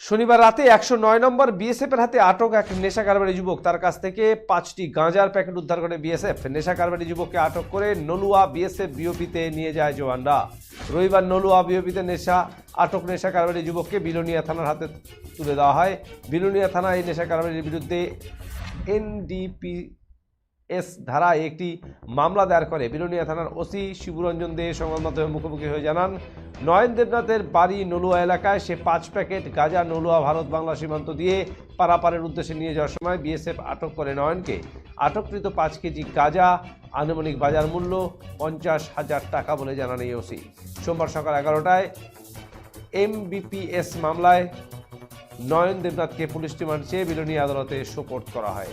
শনিবার রাতে একশো নয় নম্বর বিএসএফ এর হাতে আটক এক নেশা কারবারি যুবক। তার কাছ থেকে পাঁচটি গাঁজার প্যাকেট উদ্ধার করে বিএসএফ। নেশা কারবারি যুবককে আটক করে নলুয়া বিএসএফ বিওপিতে নিয়ে যায় জওয়ানরা। রবিবার নলুয়া বিওপিতে নেশা, আটক নেশা কারবারি যুবককে বিলোনিয়া থানার হাতে তুলে দেওয়া হয়। বিলোনিয়া থানা এই নেশা কারবারির বিরুদ্ধে এনডিপি এস ধারায় একটি মামলা দায়ের করে। বিলোনিয়া থানার ওসি শিবরঞ্জন দে সংবাদ মাধ্যমে মুখোমুখি হয়ে জানান, নয়ন দেবনাথের বাড়ি নলুয়া এলাকায় সে পাঁচ প্যাকেট গাঁজা নলুয়া ভারত বাংলা সীমান্ত দিয়ে পারাপারের উদ্দেশ্যে নিয়ে যাওয়ার সময় বিএসএফ আটক করে নয়নকে। আটককৃত পাঁচ কেজি গাঁজা, আনুমানিক বাজার মূল্য পঞ্চাশ হাজার টাকা বলে জানান এই ওসি। সোমবার সকাল এগারোটায় এমবিপিএস মামলায় নয়ন দেবনাথকে পুলিশ রিমান্ড চেয়ে বিলোনিয়া আদালতে সোপোর্ট করা হয়।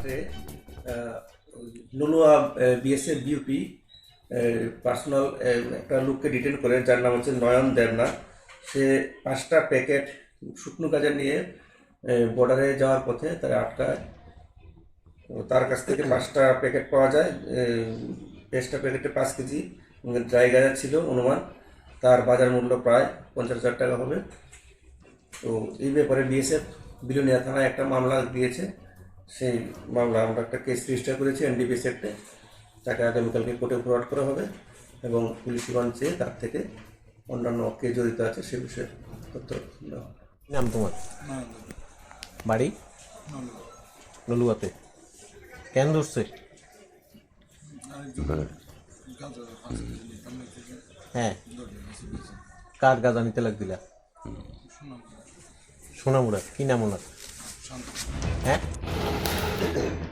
রাত্রে নলুয়া বিএসএফ বিউপি পার্সোনাল একটা লোককে ডিটেন করে, যার নাম হচ্ছে নয়ন দেবনাথ। সে পাঁচটা প্যাকেট শুকনো গাজা নিয়ে বর্ডারে যাওয়ার পথে তারা আটকায়। তার কাছ থেকে পাঁচটা প্যাকেট পাওয়া যায় পাঁচটা প্যাকেটে পাঁচ কেজি। ড্রাই গাজা ছিল অনুমান। তার বাজার মূল্য প্রায় পঞ্চাশ হাজার টাকা হবে। তো এই ব্যাপারে বিএসএফ বিলোনিয়া থানায় একটা মামলা দিয়েছে। সেই মামলা আমরা একটা কেস রেজিস্টার করেছি এনডিপিএস অ্যাক্টে তাকে আগামীকালকে কোর্টে ফরওয়ার্ড করা হবে এবং পুলিশ রিমান্ড চেয়ে তার থেকে অন্যান্য কে জড়িত আছে সে বিষয়ে তথ্য হবে। নাম তোমার? বাড়ি? নলুয়াতে। কেন ধরছে? হ্যাঁ। কার গাজা নিতে লাগ দিলা সোনামুড়া। কি নাম ওনার? হ্যাঁ? Thank you.